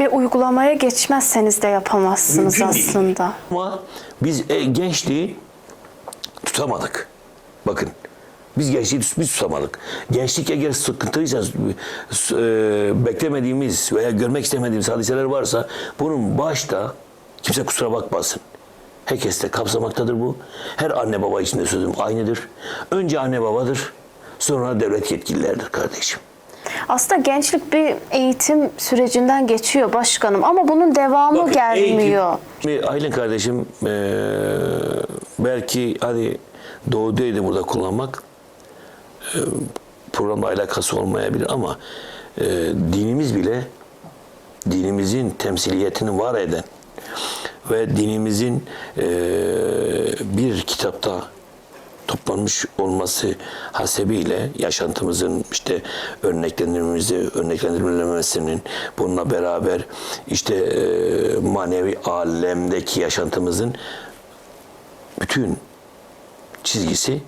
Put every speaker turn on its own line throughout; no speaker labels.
Bir uygulamaya geçmezseniz de yapamazsınız
Mümkün değil.
aslında.
Ama biz e, gençliği tutamadık. Bakın biz gençliği biz tutamadık. Gençlik eğer sıkıntıysa, s- e, beklemediğimiz veya görmek istemediğimiz hadiseler varsa bunun başta kimse kusura bakmasın. Herkes de kapsamaktadır bu. Her anne baba için de sözüm aynıdır. Önce anne babadır, sonra devlet yetkililerdir kardeşim.
Aslında gençlik bir eğitim sürecinden geçiyor başkanım ama bunun devamı
Bakın,
gelmiyor.
eğitim- Aylin kardeşim eee, belki hani doğudaydı burada kullanmak eee, programla alakası olmayabilir ama eee, dinimiz bile dinimizin temsiliyetini var eden ve dinimizin eee, bir kitapta toplanmış olması hasebiyle yaşantımızın işte örneklendirmemizi, örneklendirilmemesinin bununla beraber işte e, manevi alemdeki yaşantımızın bütün çizgisi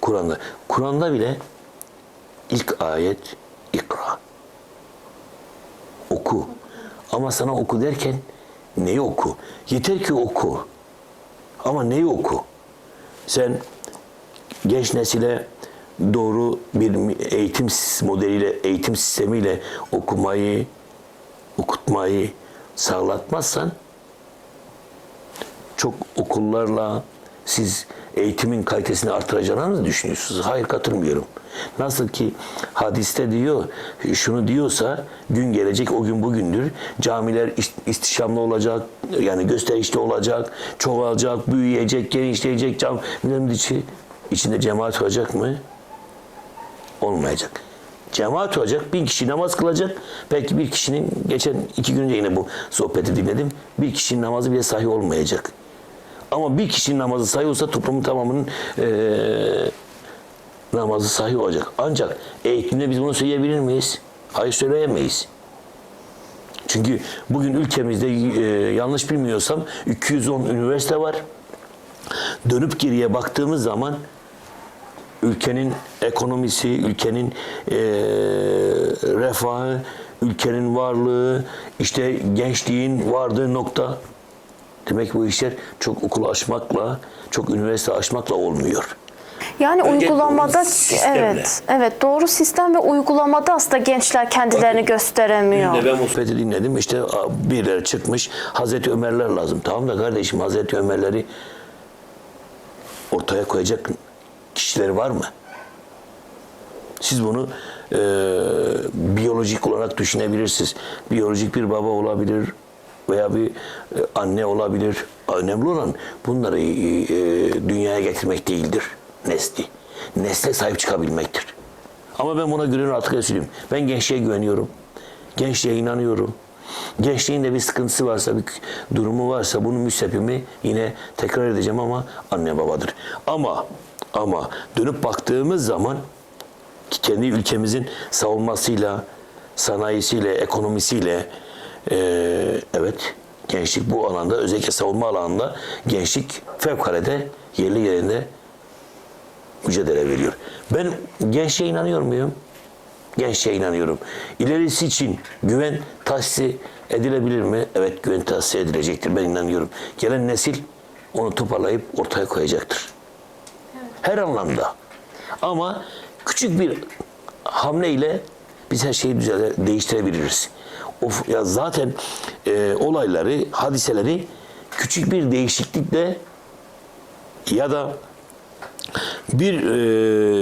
Kur'an'da. Kur'an'da bile ilk ayet ikra. Oku. Ama sana oku derken neyi oku? Yeter ki oku. Ama neyi oku? Sen genç nesile doğru bir eğitim modeliyle, eğitim sistemiyle okumayı, okutmayı sağlatmazsan çok okullarla siz eğitimin kalitesini artıracağını mı düşünüyorsunuz? Hayır katılmıyorum. Nasıl ki hadiste diyor, şunu diyorsa gün gelecek o gün bugündür. Camiler ist- istişamlı olacak, yani gösterişli olacak, çoğalacak, büyüyecek, genişleyecek. Camilerin içi, içinde cemaat olacak mı? Olmayacak. Cemaat olacak, bin kişi namaz kılacak. Belki bir kişinin, geçen iki gün önce yine bu sohbeti dinledim. Bir kişinin namazı bile sahih olmayacak. Ama bir kişinin namazı sahih olsa toplumun tamamının eee, namazı sahih olacak. Ancak eğitimde biz bunu söyleyebilir miyiz? Hayır söyleyemeyiz. Çünkü bugün ülkemizde eee, yanlış bilmiyorsam 210 üniversite var. Dönüp geriye baktığımız zaman ülkenin ekonomisi, ülkenin eee, refahı, ülkenin varlığı, işte gençliğin vardığı nokta. Demek bu işler çok okul açmakla, çok üniversite açmakla olmuyor.
Yani
Önce
uygulamada evet evet doğru sistem ve uygulamada aslında gençler kendilerini gösteremiyor.
Dün de ben sohbeti dinledim. İşte birileri çıkmış. Hazreti Ömerler lazım. Tamam da kardeşim Hazreti Ömerleri ortaya koyacak kişileri var mı? Siz bunu e, biyolojik olarak düşünebilirsiniz. Biyolojik bir baba olabilir veya bir e, anne olabilir. Önemli olan bunları e, e, dünyaya getirmek değildir. Nesli. Nesle sahip çıkabilmektir. Ama ben buna güveniyorum artık söyleyeyim. Ben gençliğe güveniyorum. Gençliğe inanıyorum. Gençliğin de bir sıkıntısı varsa, bir durumu varsa bunun müsebbimi yine tekrar edeceğim ama anne babadır. Ama ama dönüp baktığımız zaman kendi ülkemizin savunmasıyla, sanayisiyle, ekonomisiyle eee, evet gençlik bu alanda özellikle savunma alanında gençlik fevkalade yerli yerinde mücadele veriyor. Ben gençliğe inanıyor muyum? Gençliğe inanıyorum. İlerisi için güven tahsis edilebilir mi? Evet güven tahsis edilecektir. Ben inanıyorum. Gelen nesil onu toparlayıp ortaya koyacaktır. Her anlamda. Ama küçük bir hamleyle biz her şeyi düzele, değiştirebiliriz. Of, ya zaten e, olayları, hadiseleri küçük bir değişiklikle ya da bir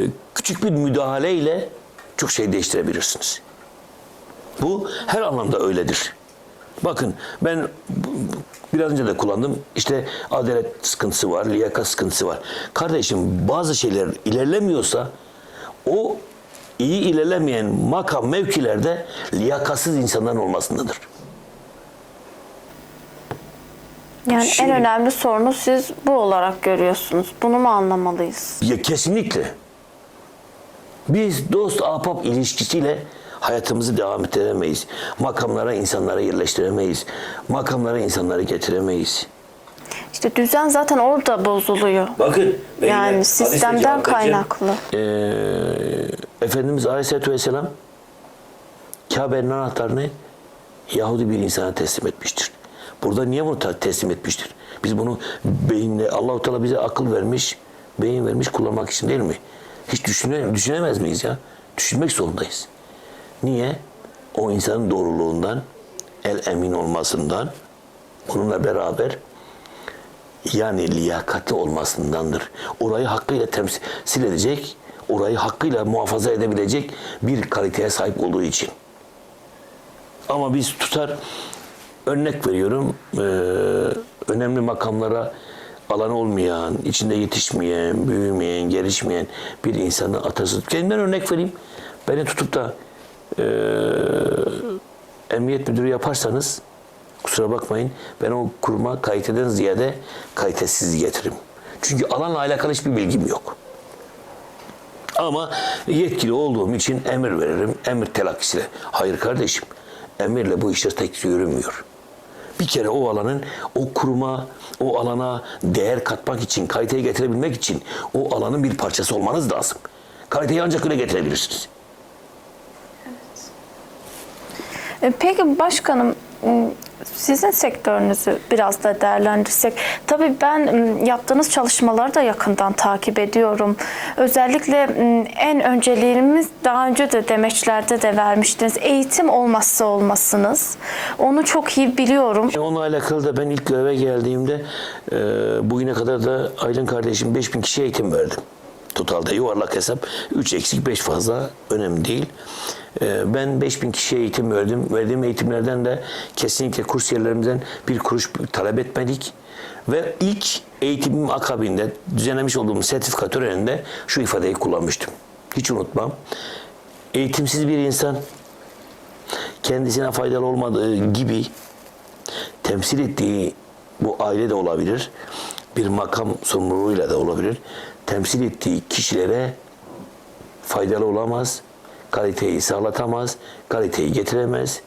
e, küçük bir müdahaleyle çok şey değiştirebilirsiniz. Bu her anlamda öyledir. Bakın ben biraz önce de kullandım. İşte adalet sıkıntısı var, liyakat sıkıntısı var. Kardeşim bazı şeyler ilerlemiyorsa o iyi ilerlemeyen makam mevkilerde liyakatsız insanların olmasındadır.
Yani
Şimdi-
en önemli sorunu siz bu olarak görüyorsunuz. Bunu mu anlamalıyız?
Ya kesinlikle. Biz dost ahbap ilişkisiyle hayatımızı devam ettiremeyiz. Makamlara insanları yerleştiremeyiz. Makamlara insanları getiremeyiz.
İşte düzen zaten orada bozuluyor.
Bakın.
Yani sistemden kaynaklı.
Ee, Efendimiz Aleyhisselatü Vesselam Kabe'nin anahtarını Yahudi bir insana teslim etmiştir. Burada niye bunu teslim etmiştir? Biz bunu beyinle Allahu Teala bize akıl vermiş, beyin vermiş kullanmak için değil mi? Hiç düşüne, düşünemez miyiz ya? Düşünmek zorundayız. Niye? O insanın doğruluğundan, el emin olmasından, bununla beraber yani liyakatli olmasındandır. Orayı hakkıyla temsil edecek, orayı hakkıyla muhafaza edebilecek bir kaliteye sahip olduğu için. Ama biz tutar örnek veriyorum önemli makamlara alan olmayan, içinde yetişmeyen, büyümeyen, gelişmeyen bir insanı atasız. Kendimden örnek vereyim. Beni tutup da eee, emniyet müdürü yaparsanız kusura bakmayın ben o kuruma kaliteden ziyade kalitesiz getiririm. Çünkü alanla alakalı hiçbir bilgim yok. Ama yetkili olduğum için emir veririm. Emir telakkisiyle. Hayır kardeşim. Emirle bu işler tek yürümüyor. Bir kere o alanın, o kuruma, o alana değer katmak için, kaliteyi getirebilmek için o alanın bir parçası olmanız lazım. Kaliteyi ancak öyle getirebilirsiniz.
E, Peki başkanım sizin sektörünüzü biraz da değerlendirsek. Tabii ben yaptığınız çalışmaları da yakından takip ediyorum. Özellikle en önceliğimiz daha önce de demeçlerde de vermiştiniz. Eğitim olmazsa olmasınız. Onu çok iyi biliyorum.
E, Onunla alakalı da ben ilk göreve geldiğimde e, bugüne kadar da Aylin kardeşim 5000 kişiye eğitim verdim. Totalde yuvarlak hesap 3 eksik 5 fazla önemli değil. E, ben 5000 kişiye eğitim verdim. Verdiğim eğitimlerden de kesinlikle kursiyerlerimizden bir kuruş talep etmedik. Ve ilk eğitimim akabinde düzenlemiş olduğum sertifika töreninde şu ifadeyi kullanmıştım. Hiç unutmam. Eğitimsiz bir insan kendisine faydalı olmadığı gibi temsil ettiği bu aile de olabilir, bir makam sorumluluğuyla da olabilir. Temsil ettiği kişilere faydalı olamaz, kaliteyi sağlatamaz, kaliteyi getiremez,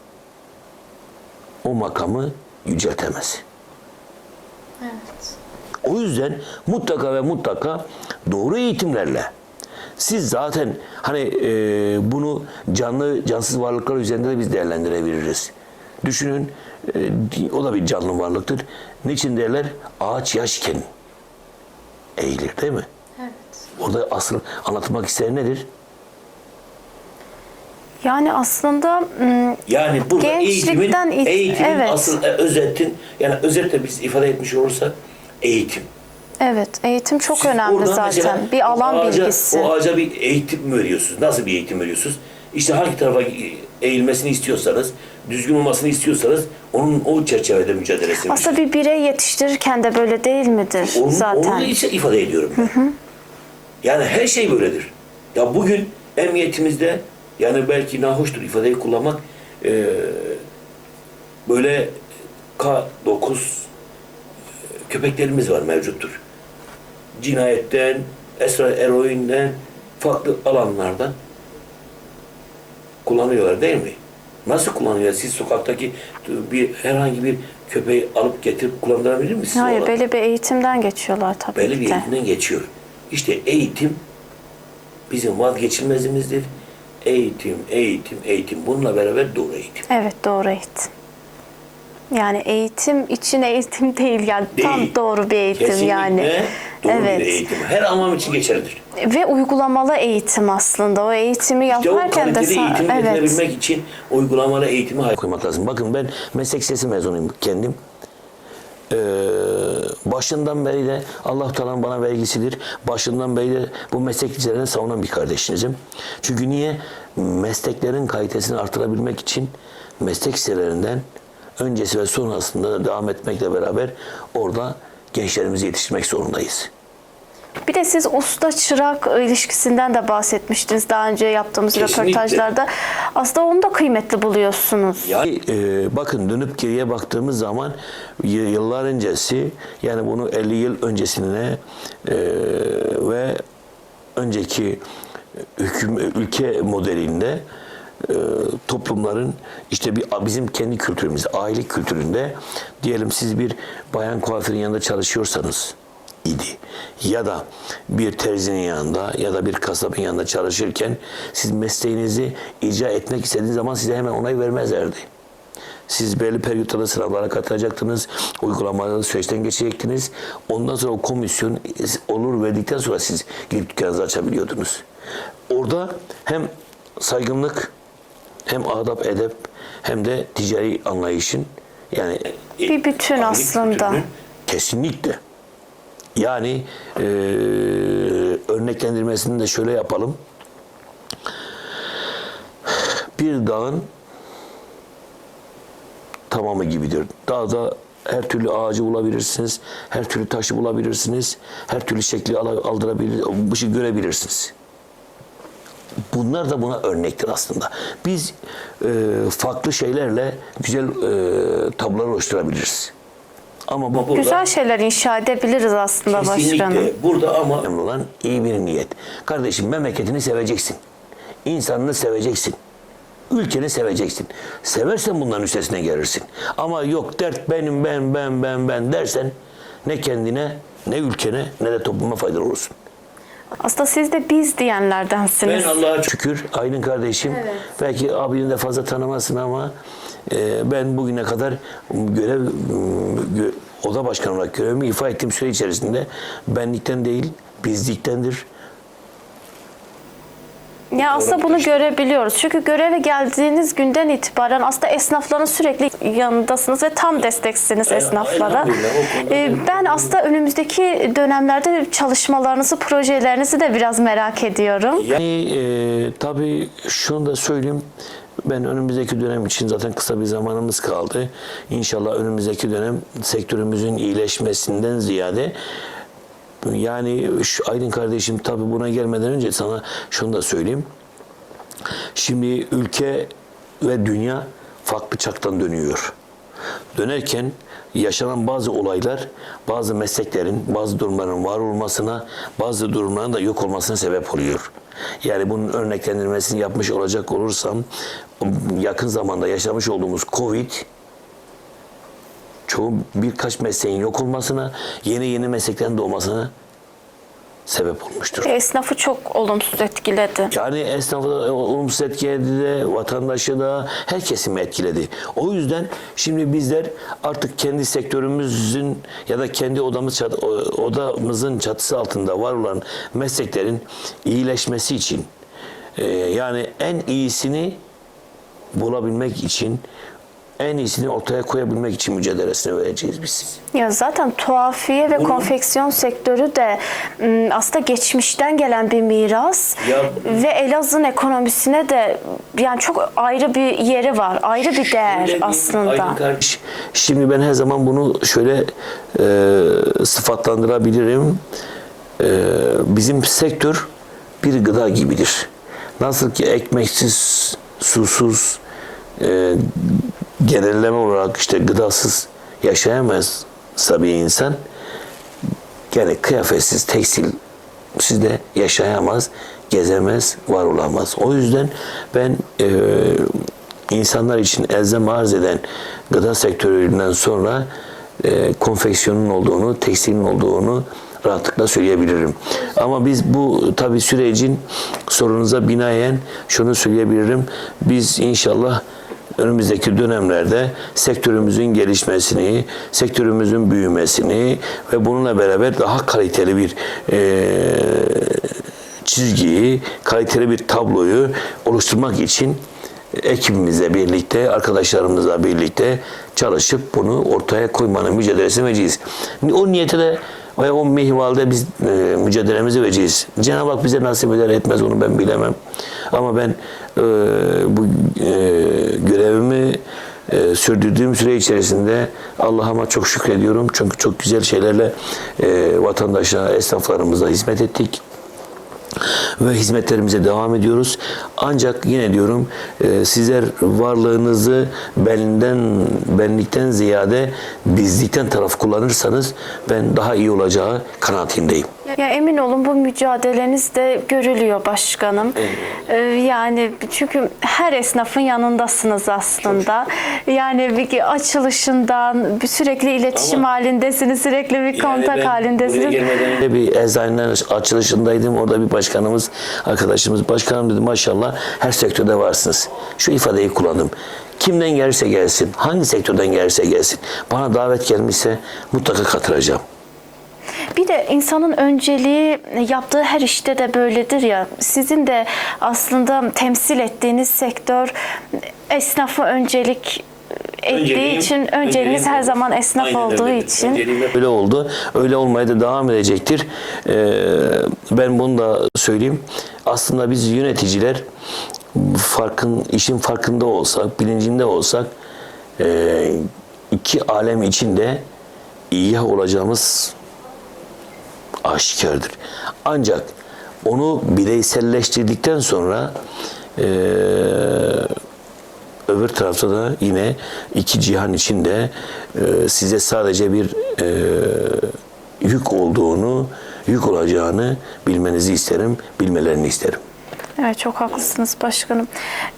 o makamı yüceltemez. O yüzden mutlaka ve mutlaka doğru eğitimlerle siz zaten hani e, bunu canlı cansız varlıklar üzerinde de biz değerlendirebiliriz. Düşünün e, o da bir canlı varlıktır. Niçin derler? Ağaç yaşken eğilir değil mi?
Evet.
Orada asıl anlatmak isteyen nedir?
Yani aslında
Yani burada
Gençlikten
eğitimin,
it-
eğitimin
evet.
asıl e, özetin yani özetle biz ifade etmiş olursak eğitim.
evet eğitim çok
Siz
önemli zaten. bir
o
alan
ağaca,
bilgisi.
O ağaca bir eğitim mi veriyorsunuz? Nasıl bir eğitim veriyorsunuz? İşte hangi tarafa eğilmesini istiyorsanız, düzgün olmasını istiyorsanız onun o çerçevede mücadelesini
Aslında bir birey yetiştirirken de böyle değil midir
Onu,
zaten?
onu ise ifade ediyorum ben. Yani her şey böyledir. Ya bugün emniyetimizde yani belki nahoştur ifadeyi kullanmak eee, böyle K9 köpeklerimiz var mevcuttur. Cinayetten, esrar eroinden, farklı alanlardan kullanıyorlar değil mi? Nasıl kullanıyor? Siz sokaktaki bir herhangi bir köpeği alıp getirip kullandırabilir misiniz?
Hayır
alanda?
belli bir eğitimden geçiyorlar tabii
belli
ki
bir
de.
eğitimden geçiyor. İşte eğitim bizim vazgeçilmezimizdir. Eğitim, eğitim, eğitim. Bununla beraber doğru eğitim.
Evet doğru eğitim. Yani eğitim için eğitim değil yani tam
Değil.
doğru bir eğitim
Kesinlikle
yani.
doğru
evet.
bir eğitim. Her anlam için geçerlidir.
Ve uygulamalı eğitim aslında. O eğitimi
İşte
yaparken de
eğitimi
evet.
getirebilmek için uygulamalı eğitimi koymak lazım. Bakın ben meslek lisesi mezunuyum kendim. Ee, başından beri de Allah Teala'nın bana vergisidir. Başından beri de bu meslek liselerini savunan bir kardeşinizim. Çünkü niye? Mesleklerin kalitesini artırabilmek için meslek liselerinden öncesi ve sonrasında da devam etmekle beraber orada gençlerimizi yetiştirmek zorundayız.
Bir de siz usta çırak ilişkisinden de bahsetmiştiniz daha önce yaptığımız
Kesinlikle.
röportajlarda. Aslında onu da kıymetli buluyorsunuz.
Yani e, bakın dönüp geriye baktığımız zaman yıllar öncesi yani bunu 50 yıl öncesine e, ve önceki hüküm ülke modelinde e, toplumların işte bir bizim kendi kültürümüz, aile kültüründe diyelim siz bir bayan kuaförün yanında çalışıyorsanız idi. Ya da bir terzinin yanında ya da bir kasabın yanında çalışırken siz mesleğinizi icra etmek istediğiniz zaman size hemen onay vermezlerdi. Siz belli periyotlarda sınavlara katılacaktınız. Uygulamalı süreçten geçecektiniz. Ondan sonra o komisyon olur verdikten sonra siz gidip dükkanınızı açabiliyordunuz. Orada hem saygınlık hem adap edep hem de ticari anlayışın yani
Bir bütün aslında.
bütünü Kesinlikle. Yani eee örneklendirmesini de şöyle yapalım. Bir dağın tamamı gibidir. Dağda her türlü ağacı bulabilirsiniz, her türlü taşı bulabilirsiniz, her türlü şekli al- aldırabilir, şey görebilirsiniz. Bunlar da buna örnektir aslında. Biz e, farklı şeylerle güzel e, tablolar oluşturabiliriz. Ama bu burada
Güzel şeyler inşa edebiliriz aslında başkanım.
kesinlikle burada ama önemli olan iyi bir niyet. Kardeşim memleketini seveceksin. İnsanını seveceksin. Ülkeni seveceksin. Seversen bunların üstesine gelirsin. Ama yok dert benim ben ben ben ben dersen ne kendine ne ülkene ne de topluma faydalı olursun.
Aslında siz de biz diyenlerdensiniz.
Ben Allah'a şükür Aydın kardeşim. Belki abini de fazla tanımazsın ama e, ben bugüne kadar görev gö- oda başkanı olarak görevimi ifa ettiğim süre içerisinde benlikten değil bizliktendir.
Ya aslında bunu görebiliyoruz. Çünkü göreve geldiğiniz günden itibaren aslında esnafların sürekli yanındasınız ve tam desteksiniz esnaflara. Ee, Ben aslında önümüzdeki dönemlerde çalışmalarınızı, projelerinizi de biraz merak ediyorum.
Yani e, tabii şunu da söyleyeyim. Ben önümüzdeki dönem için zaten kısa bir zamanımız kaldı. İnşallah önümüzdeki dönem sektörümüzün iyileşmesinden ziyade yani şu Aydın kardeşim tabii buna gelmeden önce sana şunu da söyleyeyim. Şimdi ülke ve dünya farklı çaktan dönüyor. Dönerken yaşanan bazı olaylar bazı mesleklerin, bazı durumların var olmasına, bazı durumların da yok olmasına sebep oluyor. Yani bunun örneklendirmesini yapmış olacak olursam yakın zamanda yaşamış olduğumuz Covid çoğu birkaç mesleğin yok olmasına, yeni yeni mesleklerin doğmasına sebep olmuştur.
Esnafı çok olumsuz etkiledi.
Yani esnafı da olumsuz etkiledi de, vatandaşı da, her kesimi etkiledi. O yüzden şimdi bizler artık kendi sektörümüzün ya da kendi odamız odamızın çatısı altında var olan mesleklerin iyileşmesi için e, yani en iyisini bulabilmek için en iyisini ortaya koyabilmek için mücadelesini vereceğiz biz.
Ya zaten tuhafiye ve konfeksiyon sektörü de aslında geçmişten gelen bir miras
Ya-
ve Elazığ'ın ekonomisine de yani çok ayrı bir yeri var, ayrı bir değer aslında.
Kardeş, Şimdi ben her zaman bunu şöyle e, sıfatlandırabilirim. E, bizim sektör bir gıda gibidir. Nasıl ki ekmeksiz, susuz, e, genelleme olarak işte gıdasız yaşayamazsa bir insan, yani kıyafetsiz, tekstil sizde yaşayamaz, gezemez, var olamaz. O yüzden ben e, insanlar için elzem arz eden gıda sektöründen sonra e, konfeksiyonun olduğunu, tekstilin olduğunu rahatlıkla söyleyebilirim. Ama biz bu tabi sürecin sorunuza binaen şunu söyleyebilirim. Biz inşallah önümüzdeki dönemlerde sektörümüzün gelişmesini, sektörümüzün büyümesini ve bununla beraber daha kaliteli bir eee çizgiyi, kaliteli bir tabloyu oluşturmak için ekibimizle birlikte, arkadaşlarımızla birlikte çalışıp bunu ortaya koymanın mücadelesini vereceğiz. O niyete de ve o mihvalde biz e, mücadelemizi vereceğiz. Cenab-ı Hak bize nasip eder etmez onu ben bilemem. Ama ben e, bu e, görevimi e, sürdürdüğüm süre içerisinde Allah'ıma çok şükrediyorum. Çünkü çok güzel şeylerle e, vatandaşa, esnaflarımıza hizmet ettik ve hizmetlerimize devam ediyoruz. Ancak yine diyorum e, sizler varlığınızı benden benlikten ziyade bizlikten taraf kullanırsanız ben daha iyi olacağı kanaatindeyim.
Ya emin olun bu mücadeleniz de görülüyor başkanım. Ee, yani çünkü her esnafın yanındasınız aslında. Yani bir açılışından bir sürekli iletişim
Ama-
halindesiniz, sürekli bir kontak halindesiniz.
gelmeden bir eczanenin açılışındaydım. Orada bir başkanımız, arkadaşımız, başkanım dedi maşallah her sektörde varsınız. Şu ifadeyi kullandım. Kimden gelirse gelsin, hangi sektörden gelirse gelsin. Bana davet gelmişse mutlaka katılacağım.
Bir de insanın önceliği yaptığı her işte de böyledir ya. Sizin de aslında temsil ettiğiniz sektör esnafı öncelik ettiği
Önceliğim-
için önceliğiniz her zaman esnaf
Aynen
olduğu
öyle.
için.
Önceliğim Öyle oldu. Öyle olmaya da devam edecektir. Ee, ben bunu da söyleyeyim. Aslında biz yöneticiler farkın işin farkında olsak, bilincinde olsak e, iki alem içinde iyi olacağımız aşikardır. Ancak onu bireyselleştirdikten sonra eee, öbür tarafta da yine iki cihan içinde eee, size sadece bir eee, yük olduğunu, yük olacağını bilmenizi isterim, bilmelerini isterim.
Evet çok haklısınız başkanım.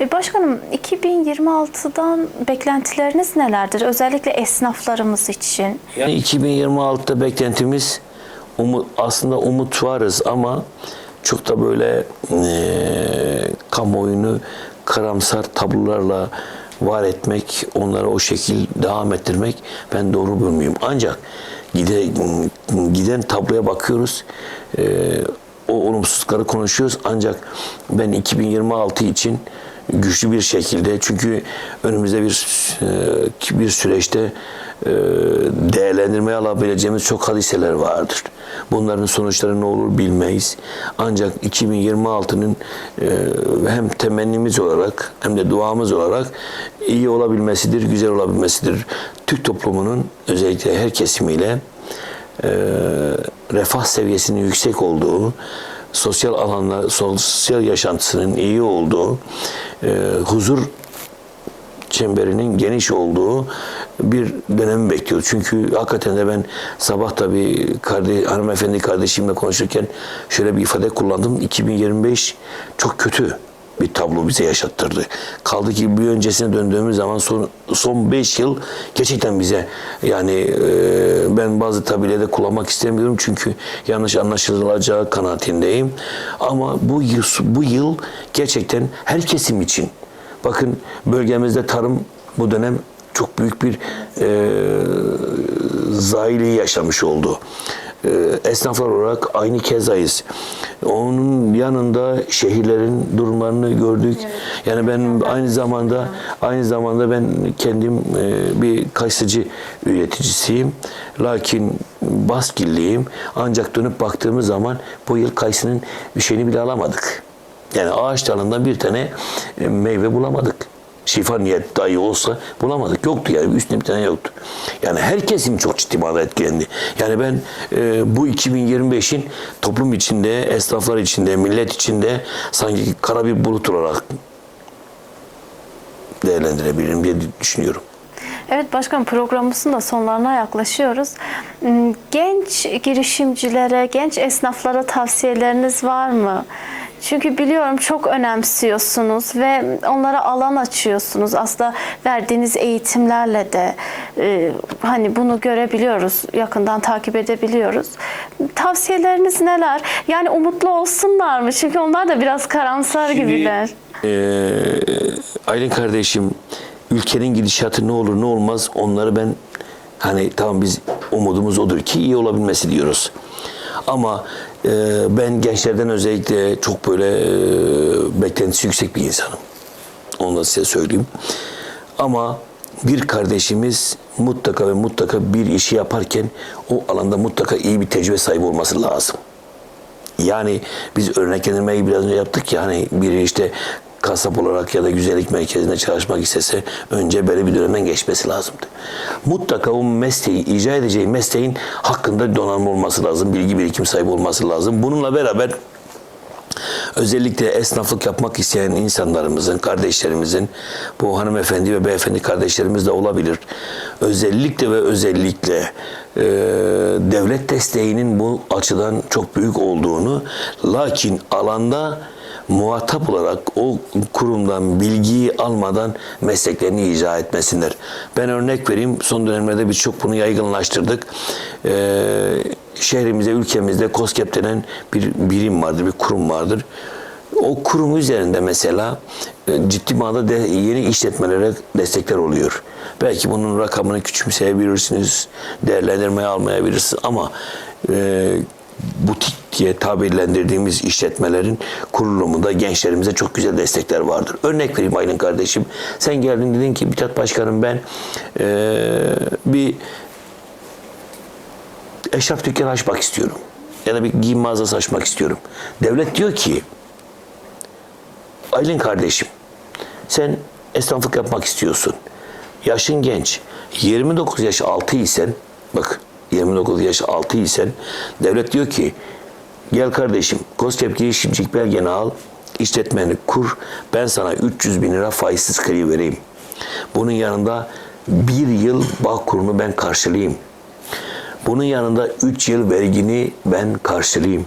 E, başkanım 2026'dan beklentileriniz nelerdir? Özellikle esnaflarımız için.
Yani 2026'da beklentimiz umut, aslında umut varız ama çok da böyle eee kamuoyunu karamsar tablolarla var etmek, onları o şekil devam ettirmek ben doğru bulmuyorum. Ancak gide, giden tabloya bakıyoruz. eee, o olumsuzlukları konuşuyoruz. Ancak ben 2026 için güçlü bir şekilde çünkü önümüzde bir e, bir süreçte e, değerlendirmeye alabileceğimiz çok hadiseler vardır. Bunların sonuçları ne olur bilmeyiz. Ancak 2026'nın e, hem temennimiz olarak hem de duamız olarak iyi olabilmesidir, güzel olabilmesidir. Türk toplumunun özellikle her kesimiyle refah seviyesinin yüksek olduğu, sosyal alanlar, sosyal yaşantısının iyi olduğu, e, huzur çemberinin geniş olduğu bir dönemi bekliyor. Çünkü hakikaten de ben sabah tabii kardeş, hanımefendi kardeşimle konuşurken şöyle bir ifade kullandım. 2025 çok kötü bir tablo bize yaşattırdı. Kaldı ki bir öncesine döndüğümüz zaman son son 5 yıl gerçekten bize yani e, ben bazı tabirleri kullanmak istemiyorum çünkü yanlış anlaşılacağı kanaatindeyim. Ama bu yıl bu yıl gerçekten her kesim için bakın bölgemizde tarım bu dönem çok büyük bir e, zahiliği yaşamış oldu. E, esnaflar olarak aynı kezayız. Onun yanında şehirlerin durumlarını gördük. Yani ben aynı zamanda aynı zamanda ben kendim e, bir kayısıcı üreticisiyim. Lakin Baskilliyim. Ancak dönüp baktığımız zaman bu yıl kayısının bir şeyini bile alamadık. Yani ağaç dalından bir tane e, meyve bulamadık. Şifa niyet dahi olsa bulamadık. Yoktu yani. Üstünde bir tane yoktu. Yani her kesim çok ciddi manada etkilendi. Yani ben e, bu 2025'in toplum içinde, esnaflar içinde, millet içinde sanki kara bir bulut olarak değerlendirebilirim diye düşünüyorum.
Evet başkanım programımızın da sonlarına yaklaşıyoruz. Hmm, Genç girişimcilere, genç esnaflara tavsiyeleriniz var mı? Çünkü biliyorum çok önemsiyorsunuz ve onlara alan açıyorsunuz. Aslında verdiğiniz eğitimlerle de e, hani bunu görebiliyoruz, yakından takip edebiliyoruz. Tavsiyeleriniz neler? Yani umutlu olsunlar mı? Çünkü onlar da biraz karamsar gibiler.
Ee, Aylin kardeşim ülkenin gidişatı ne olur ne olmaz onları ben hani tamam biz umudumuz odur ki iyi olabilmesi diyoruz. Ama e, ben gençlerden özellikle çok böyle e, beklentisi yüksek bir insanım. Onu da size söyleyeyim. Ama bir kardeşimiz mutlaka ve mutlaka bir işi yaparken o alanda mutlaka iyi bir tecrübe sahibi olması lazım. Yani biz örneklendirmeyi biraz önce yaptık ya hani biri işte kasap olarak ya da güzellik merkezinde çalışmak istese önce böyle bir dönemden geçmesi lazımdı. Mutlaka o mesleği, icra edeceği mesleğin hakkında donanma olması lazım, bilgi birikim sahibi olması lazım. Bununla beraber özellikle esnaflık yapmak isteyen insanlarımızın, kardeşlerimizin, bu hanımefendi ve beyefendi kardeşlerimiz de olabilir. Özellikle ve özellikle e, devlet desteğinin bu açıdan çok büyük olduğunu, lakin alanda muhatap olarak o kurumdan bilgiyi almadan mesleklerini icra etmesinler. Ben örnek vereyim. Son dönemlerde birçok bunu yaygınlaştırdık. Ee, şehrimizde, ülkemizde COSGAP denen bir birim vardır, bir kurum vardır. O kurum üzerinde mesela e, ciddi manada de yeni işletmelere destekler oluyor. Belki bunun rakamını küçümseyebilirsiniz, değerlendirmeye almayabilirsiniz ama e, butik diye tabirlendirdiğimiz işletmelerin kurulumunda gençlerimize çok güzel destekler vardır. Örnek vereyim Aylin kardeşim. Sen geldin dedin ki Mithat Başkanım ben eee, bir eşraf dükkanı açmak istiyorum. Ya da bir giyim mağazası açmak istiyorum. Devlet diyor ki Aylin kardeşim sen esnaflık yapmak istiyorsun. Yaşın genç. 29 yaş altı isen bak 29 yaş altı isen devlet diyor ki gel kardeşim KOSGEB girişimcilik belgeni al işletmeni kur ben sana 300 bin lira faizsiz kredi vereyim. Bunun yanında bir yıl bağ kurunu ben karşılayayım. Bunun yanında 3 yıl vergini ben karşılayayım.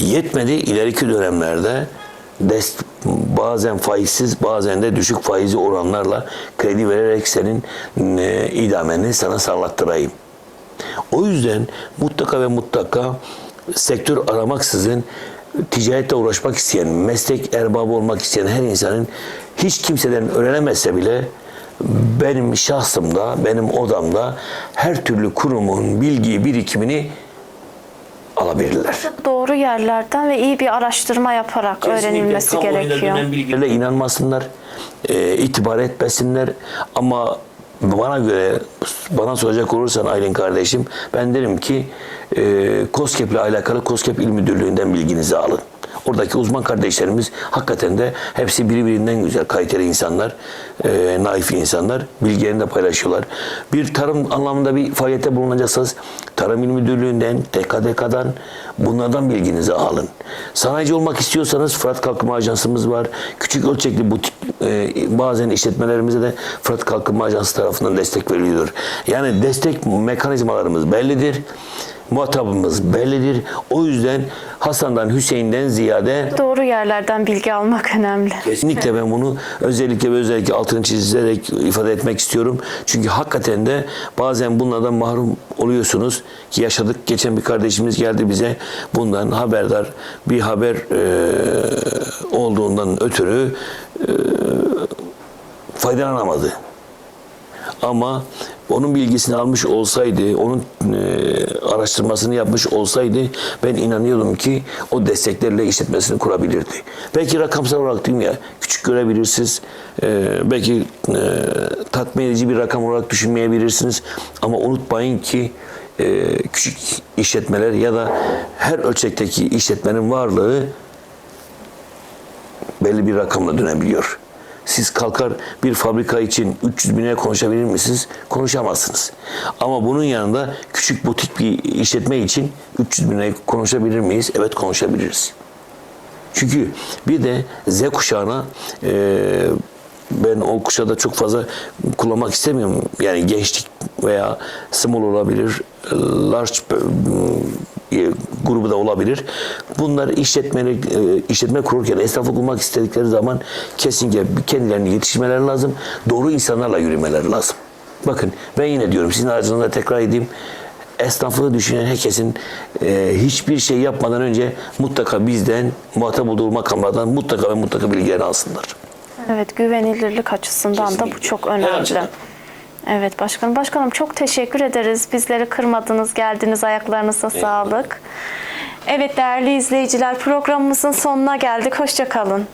Yetmedi ileriki dönemlerde dest, bazen faizsiz bazen de düşük faizi oranlarla kredi vererek senin e, idameni sana sağlattırayım. O yüzden mutlaka ve mutlaka sektör aramaksızın ticaretle uğraşmak isteyen, meslek erbabı olmak isteyen her insanın hiç kimseden öğrenemezse bile benim şahsımda, benim odamda her türlü kurumun bilgi birikimini alabilirler.
Doğru yerlerden ve iyi bir araştırma yaparak öğrenilmesi
Kamuoyuna
gerekiyor.
dönen bilgilerle inanmasınlar, e, itibar etmesinler ama bana göre, bana soracak olursan Aylin kardeşim, ben derim ki e, COSGAP ile alakalı COSGAP İl Müdürlüğü'nden bilginizi alın. Oradaki uzman kardeşlerimiz hakikaten de hepsi birbirinden güzel, kaliteli insanlar, e, naif insanlar. Bilgilerini de paylaşıyorlar. Bir tarım anlamında bir faaliyette bulunacaksanız Tarım İl Müdürlüğü'nden, TKDK'dan bunlardan bilginizi alın. Sanayici olmak istiyorsanız Fırat Kalkınma Ajansımız var. Küçük ölçekli butik e, bazen işletmelerimize de Fırat Kalkınma Ajansı tarafından destek veriliyor. Yani destek mekanizmalarımız bellidir. Muhatabımız bellidir. O yüzden Hasan'dan Hüseyin'den ziyade
Doğru yerlerden bilgi almak önemli.
Kesinlikle ben bunu özellikle ve özellikle altını çizerek ifade etmek istiyorum. Çünkü hakikaten de bazen bunlardan mahrum oluyorsunuz ki yaşadık. Geçen bir kardeşimiz geldi bize bundan haberdar bir haber e, olduğundan ötürü e, faydalanamadı. Ama onun bilgisini almış olsaydı, onun e, araştırmasını yapmış olsaydı ben inanıyordum ki o desteklerle işletmesini kurabilirdi. Belki rakamsal olarak değil ya, küçük görebilirsiniz. E, belki e, tatmin edici bir rakam olarak düşünmeyebilirsiniz. Ama unutmayın ki e, küçük işletmeler ya da her ölçekteki işletmenin varlığı belli bir rakamla dönebiliyor. Siz kalkar bir fabrika için 300 bine konuşabilir misiniz? Konuşamazsınız. Ama bunun yanında küçük butik bir işletme için 300 bine konuşabilir miyiz? Evet konuşabiliriz. Çünkü bir de Z kuşağına e, ben o kuşağı da çok fazla kullanmak istemiyorum. Yani gençlik veya small olabilir, large e, grubu da olabilir. Bunlar işletmeleri, e, işletme kururken esnaflık kurmak istedikleri zaman kesinlikle kendilerini yetiştirmeleri lazım. Doğru insanlarla yürümeleri lazım. Bakın ben yine diyorum sizin aracınızda tekrar edeyim. Esnaflığı düşünen herkesin e, hiçbir şey yapmadan önce mutlaka bizden muhatap olduğu makamlardan mutlaka ve mutlaka bilgilerini alsınlar.
Evet güvenilirlik açısından da bu
Kesinlikle.
çok önemli. Evet başkanım. Başkanım çok teşekkür ederiz. Bizleri kırmadınız, geldiniz. Ayaklarınıza sağlık. Evet değerli izleyiciler programımızın sonuna geldik. Hoşça kalın.